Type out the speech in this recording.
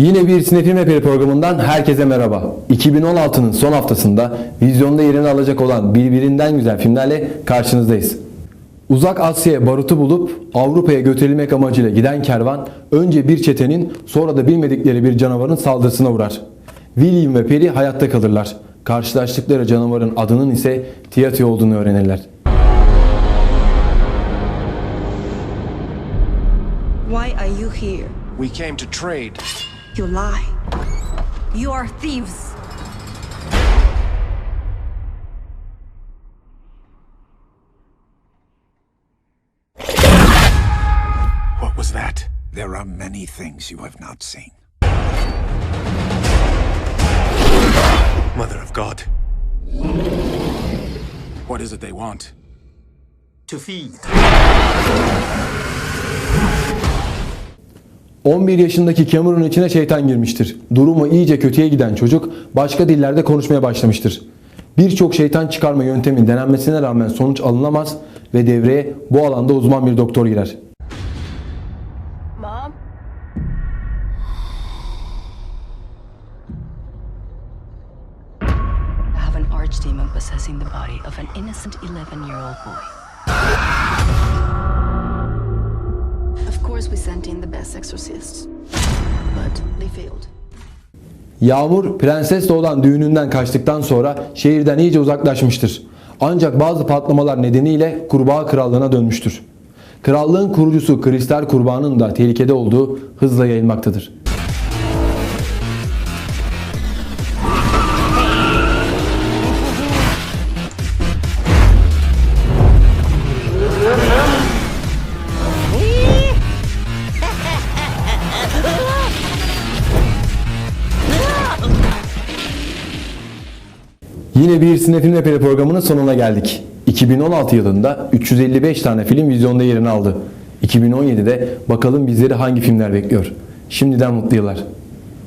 Yine bir Sinefilm Eperi programından herkese merhaba. 2016'nın son haftasında vizyonda yerini alacak olan birbirinden güzel filmlerle karşınızdayız. Uzak Asya'ya barutu bulup Avrupa'ya götürülmek amacıyla giden kervan önce bir çetenin sonra da bilmedikleri bir canavarın saldırısına uğrar. William ve Perry hayatta kalırlar. Karşılaştıkları canavarın adının ise Tiati olduğunu öğrenirler. Why are you here? We came to trade. You lie. You are thieves. What was that? There are many things you have not seen. Mother of God. What is it they want? to feed. 11 yaşındaki Cameron'ın içine şeytan girmiştir. Durumu iyice kötüye giden çocuk başka dillerde konuşmaya başlamıştır. Birçok şeytan çıkarma yöntemin denenmesine rağmen sonuç alınamaz ve devreye bu alanda uzman bir doktor girer. Mom? I have an archdemon possessing the body of an innocent 11 year old boy. Course, we sent in the best exorcists, but they failed. Yağmur prensesle olan düğününden kaçtıktan sonra şehirden iyice uzaklaşmıştır. Ancak bazı patlamalar nedeniyle kurbağa krallığına dönmüştür. Krallığın kurucusu Kristal Kurbağa'nın da tehlikede olduğu hızla yayılmaktadır. Yine bir Sinefilm Eperi programının sonuna geldik. 2016 yılında 355 tane film vizyonda yerini aldı. 2017'de bakalım bizleri hangi filmler bekliyor. Şimdiden mutlu yıllar.